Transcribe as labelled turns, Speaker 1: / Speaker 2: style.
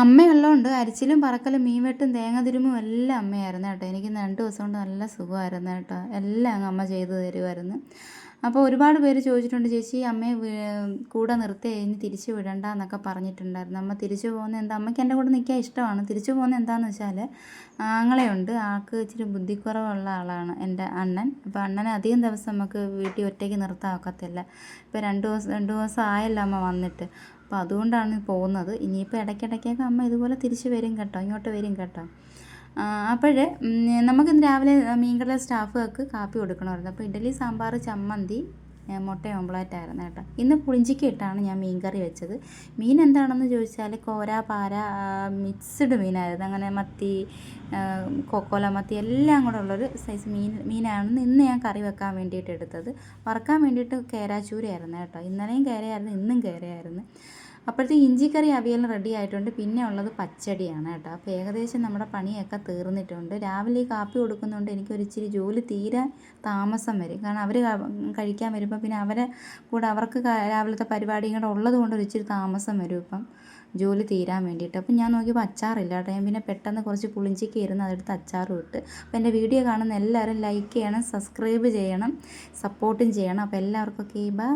Speaker 1: അമ്മയുള്ളതുകൊണ്ട് അരിച്ചിലും പറക്കലും മീൻ വെട്ടും തേങ്ങ തിരുമ്മും എല്ലാം അമ്മയായിരുന്നു കേട്ടോ. എനിക്ക് രണ്ട് ദിവസം കൊണ്ട് നല്ല സുഖമായിരുന്നു കേട്ടോ. എല്ലാം അങ്ങ് അമ്മ ചെയ്തു തരുമായിരുന്നു. അപ്പോൾ ഒരുപാട് പേര് ചോദിച്ചിട്ടുണ്ട് ചേച്ചി അമ്മയെ കൂടെ നിർത്തി കഴിഞ്ഞ് തിരിച്ചു വിടണ്ട എന്നൊക്കെ പറഞ്ഞിട്ടുണ്ടായിരുന്നു. അമ്മ തിരിച്ചു പോകുന്ന എന്താ? അമ്മയ്ക്ക് എന്റെ കൂടെ നിൽക്കാൻ ഇഷ്ടമാണ്. തിരിച്ചു പോകുന്ന എന്താണെന്ന് വെച്ചാൽ ആങ്ങളെയുണ്ട്. ആൾക്ക് ഇച്ചിരി ബുദ്ധിക്കുറവുള്ള ആളാണ് എന്റെ അണ്ണൻ. അപ്പോൾ അണ്ണനെ അധികം ദിവസം നമുക്ക് വീട്ടിൽ ഒറ്റയ്ക്ക് നിർത്താൻ ഒക്കത്തില്ല. ഇപ്പോൾ രണ്ട് ദിവസം രണ്ട് ദിവസം ആയല്ലോ അമ്മ വന്നിട്ട്. അപ്പോൾ അതുകൊണ്ടാണ് പോകുന്നത്. ഇനിയിപ്പോൾ ഇടയ്ക്കിടയ്ക്കൊക്കെ അമ്മ ഇതുപോലെ തിരിച്ച് വരും കേട്ടോ ഇങ്ങോട്ട് വരും കേട്ടോ. അപ്പോഴേ നമുക്കിന്ന് രാവിലെ മീൻകട സ്റ്റാഫുകൾക്ക് കാപ്പി കൊടുക്കണമായിരുന്നു. അപ്പോൾ ഇഡലി സാമ്പാർ ചമ്മന്തി മുട്ട ഓംപ്ലേറ്റ് ആയിരുന്നു കേട്ടോ. ഇന്ന് പുളിഞ്ചിക്ക് ഇട്ടാണ് ഞാൻ മീൻ കറി വെച്ചത്. മീൻ എന്താണെന്ന് ചോദിച്ചാൽ കോര പാര മിക്സ്ഡ് മീനായിരുന്നു. അങ്ങനെ മത്തി കൊക്കോല മത്തി എല്ലാം കൂടെ ഉള്ളൊരു സൈസ് മീൻ മീനാണ് ഇന്ന് ഞാൻ കറി വെക്കാൻ വേണ്ടിയിട്ട് എടുത്തത്. വറക്കാൻ വേണ്ടിയിട്ട് കേരാച്ചൂരയായിരുന്നു കേട്ടോ. ഇന്നലെയും കേരയായിരുന്നു ഇന്നും കേരയായിരുന്നു. അപ്പോഴത്തേക്ക് ഇഞ്ചിക്കറി അവിയൽ റെഡി ആയിട്ടുണ്ട്. പിന്നെ ഉള്ളത് പച്ചടിയാണ് കേട്ടോ. അപ്പോൾ ഏകദേശം നമ്മുടെ പണിയൊക്കെ തീർന്നിട്ടുണ്ട്. രാവിലെ കാപ്പി കൊടുക്കുന്നതുകൊണ്ട് എനിക്ക് ഒരു ഇച്ചിരി ജോലി തീരെ താമസം വരും. കാരണം അവർ കഴിക്കാൻ വരുമ്പോൾ പിന്നെ അവരെ കൂടെ അവർക്ക് രാവിലത്തെ പരിപാടിയും കൂടെ ഉള്ളത് കൊണ്ട് ഒരു ഇച്ചിരി താമസം വരും ഇപ്പം. ജോലി തീരാൻ വേണ്ടിയിട്ട്. അപ്പം ഞാൻ നോക്കിയപ്പോൾ അച്ചാറില്ല കേട്ടോ. ഞാൻ പിന്നെ പെട്ടെന്ന് കുറച്ച് പുളിഞ്ചിക്ക് ഇരുന്ന് അതെടുത്ത് അച്ചാറും ഇട്ട്. അപ്പോൾ എന്റെ വീഡിയോ കാണുന്ന എല്ലാവരും ലൈക്ക് ചെയ്യണം സബ്സ്ക്രൈബ് ചെയ്യണം സപ്പോർട്ടും ചെയ്യണം. അപ്പോൾ എല്ലാവർക്കും ഓക്കെ ബൈ